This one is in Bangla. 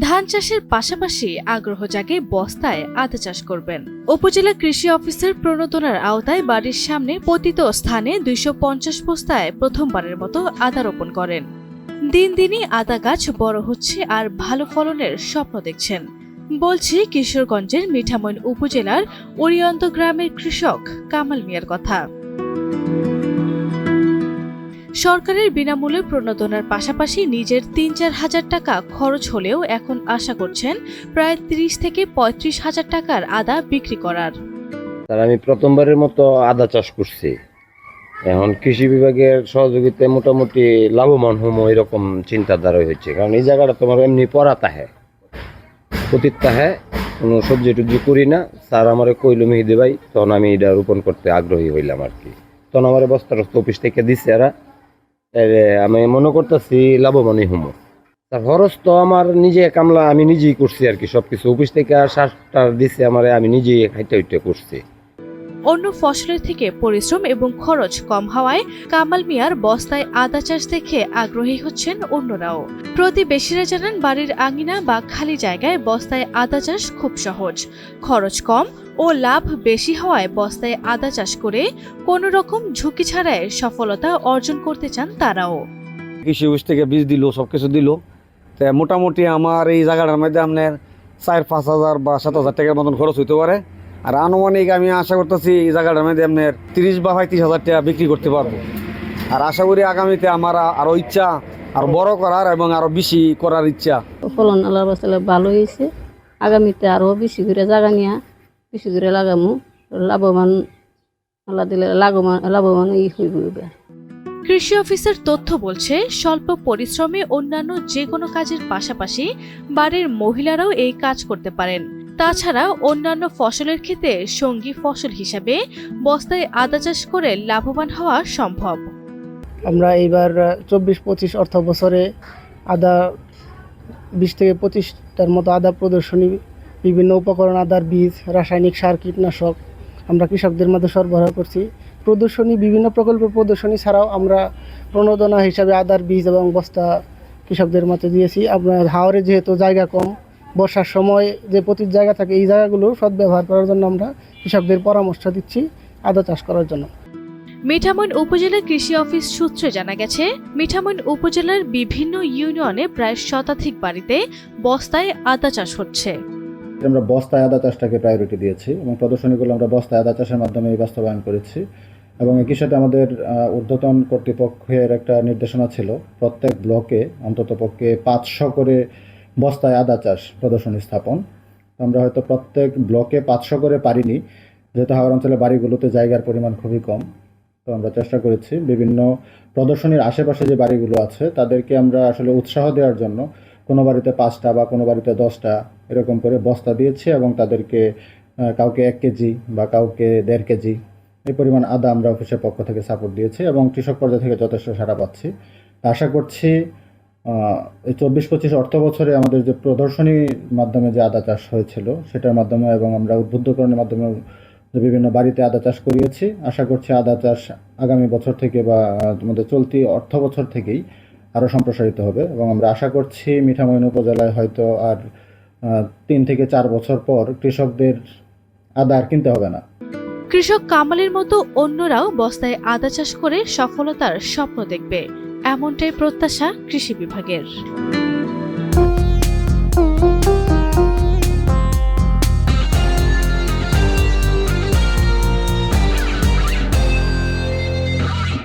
ধান চাষের পাশাপাশি আগ্রহ জাগে বস্তায় আদা চাষ করবেন। উপজেলা কৃষি অফিসার প্রণোদনার আওতায় বাড়ির সামনে পতিত স্থানে দুইশো পঞ্চাশ বস্তায় প্রথমবারের মতো আদা রোপণ করেন। দিন দিনই আদা গাছ বড় হচ্ছে আর ভালো ফলনের স্বপ্ন দেখছেন। বলছি কিশোরগঞ্জের মিঠামইন উপজেলার ওরিয়ন্ত গ্রামের কৃষক কামাল মিয়ার কথা। সরকারের বিনামূল্যে প্রণোদনার পাশাপাশি নিজের তিন চার হাজার টাকা খরচ হলেও এখন আশা করছেন প্রায় ত্রিশ থেকে পঁয়ত্রিশ হাজার টাকার আদা বিক্রি করার। তার আমি প্রথমবারের মতো আদা চাষ করছি। এখন কৃষি বিভাগের সহযোগিতায় মোটামুটি লাভবান হমো এরকম চিন্তাধারা হয়েছে। কারণ এই জায়গাটা তোমার এমনি পড়া তাহে পতিত তাহে কোনো সবজি টবজি করি না। স্যার আমারে কইল, মেহিদি ভাই, তখন আমি এটা রোপণ করতে আগ্রহী হইলাম আর কি তখন আমার বস্তা অফিস থেকে দিছে এরে। আমি মনে করতেছি লাভবানই হমো। খরচ তো আমার নিজে কামলা, আমি নিজেই করছি আর কি সব কিছু অফিস থেকে সারটা দিছে আমারে, আমি নিজেই হাইটে হাইটে করছি। অন্য ফসলের থেকে পরিশ্রম এবং খরচ কম হওয়ায় কামাল মিয়ার বস্তায় আদা চাষ দেখে আগ্রহী হচ্ছেন অন্যরাও। প্রতিবেশীরা জানান, বাড়ির আঙিনা বা খালি জায়গায় বস্তায় আদা চাষ খুব সহজ। খরচ কম ও লাভ বেশি হওয়ায় বস্তায় আদা চাষ করে কোনো রকম ঝুঁকি ছাড়াই সফলতা অর্জন করতে চান তারাও। কৃষি অফিস থেকে বীজ দিল সব কিছু দিল। তো মোটামুটি আমার এই জায়গাটার মধ্যে আপনার চার পাঁচ হাজার বা সাত হাজার টাকার মতন খরচ হইতে পারে। আর আনুমানিক আমি আশা করতেছি এই জায়গাটার মধ্যে আপনার তিরিশ বা পঁয়ত্রিশ হাজার টাকা বিক্রি করতে পারব। আর আশা করি আগামীতে আমার আরও ইচ্ছা আর বড় করার এবং আরও বেশি করার ইচ্ছা। ফলন আল্লাহ ভালো হয়েছে। আগামীতে আরও বেশি করে জায়গা নিয়ে বেশি দূরে লাগামু লাভবান আল্লাহ দিলে লাভবান লাভবান ই হইব। কৃষি অফিসের তথ্য বলছে স্বল্প পরিশ্রমে অন্যান্য যে কোনো কাজের পাশাপাশি বাড়ির মহিলারাও এই কাজ করতে পারেন তাছাড়া অন্যান্য ফসলের ক্ষেত্রে সঙ্গী ফসল হিসাবে বস্তায় আদা চাষ করে লাভবান হওয়া সম্ভব আমরা এইবার চব্বিশ পঁচিশ অর্থ বছরে আদা বিশ থেকে পঁচিশটার মতো আদা প্রদর্শনী বিভিন্ন উপকরণ, আদার বীজ, রাসায়নিক সার, কীটনাশক আমরা কৃষকদের মধ্যে সরবরাহ করছি। প্রদর্শনী, বিভিন্ন প্রকল্প প্রদর্শনী ছাড়াও আমরা প্রণোদনা হিসাবে আদার বীজ এবং বস্তা কৃষকদের মধ্যে দিয়েছি। আপনার হাওরে যেহেতু জায়গা কম, বর্ষার সময় যে প্রতি জায়গা থাকে, এই জায়গাগুলো সদ্ব্যবহার করার জন্য আমরা কৃষকদের পরামর্শ দিচ্ছি আদা চাষ করার জন্য। মিঠামইন উপজেলা কৃষি অফিস সূত্রে জানা গেছে মিঠামইন উপজেলার বিভিন্ন ইউনিয়নে প্রায় শতাধিক বাড়িতে বস্তায় আদা চাষ হচ্ছে। আমরা বস্তায় আদা চাষটাকে প্রায়োরিটি দিয়েছি এবং প্রদর্শনীগুলো আমরা বস্তায় আদা চাষের মাধ্যমে বাস্তবায়ন করেছি এবং একই সাথে আমাদের ঊর্ধ্বতন কর্তৃপক্ষের একটা নির্দেশনা ছিল প্রত্যেক ব্লকে, অন্তত পক্ষে পাঁচশো করে বস্তায় আদা চাষ প্রদর্শনী স্থাপন। আমরা হয়তো প্রত্যেক ব্লকে পাঁচশো করে পারিনি, যেহেতু হাওড় অঞ্চলের বাড়িগুলোতে জায়গার পরিমাণ খুবই কম। তো আমরা চেষ্টা করেছি বিভিন্ন প্রদর্শনীর আশেপাশে যে বাড়িগুলো আছে তাদেরকে আমরা আসলে উৎসাহ দেওয়ার জন্য কোনো বাড়িতে পাঁচটা বা কোনো বাড়িতে দশটা এরকম করে বস্তা দিয়েছি এবং তাদেরকে কাউকে এক কেজি বা কাউকে দেড় কেজি এই পরিমাণ আদা আমরা অফিসের পক্ষ থেকে সাপোর্ট দিয়েছি এবং কৃষক পর্যায় থেকে যথেষ্ট সাড়া পাচ্ছি। আশা করছি এই চব্বিশ পঁচিশ অর্থ বছরে আমাদের যে প্রদর্শনীর মাধ্যমে যে আদা চাষ হয়েছিল সেটার মাধ্যমে এবং আমরা উদ্বুদ্ধকরণের মাধ্যমে যে বিভিন্ন বাড়িতে আদা চাষ করিয়েছি, আশা করছি আদা চাষ আগামী বছর থেকে বা আমাদের চলতি অর্থ বছর থেকেই আরও সম্প্রসারিত হবে এবং আমরা আশা করছি মিঠামইন উপজেলায় হয়তো আর তিন থেকে চার বছর পর কৃষকদের আদা আর কিনতে হবে না। কৃষক কামালের মতো অন্যরাও বস্তায় আদা চাষ করে সফলতার স্বপ্ন দেখবে। এমনটাই প্রত্যাশা কৃষি বিভাগের।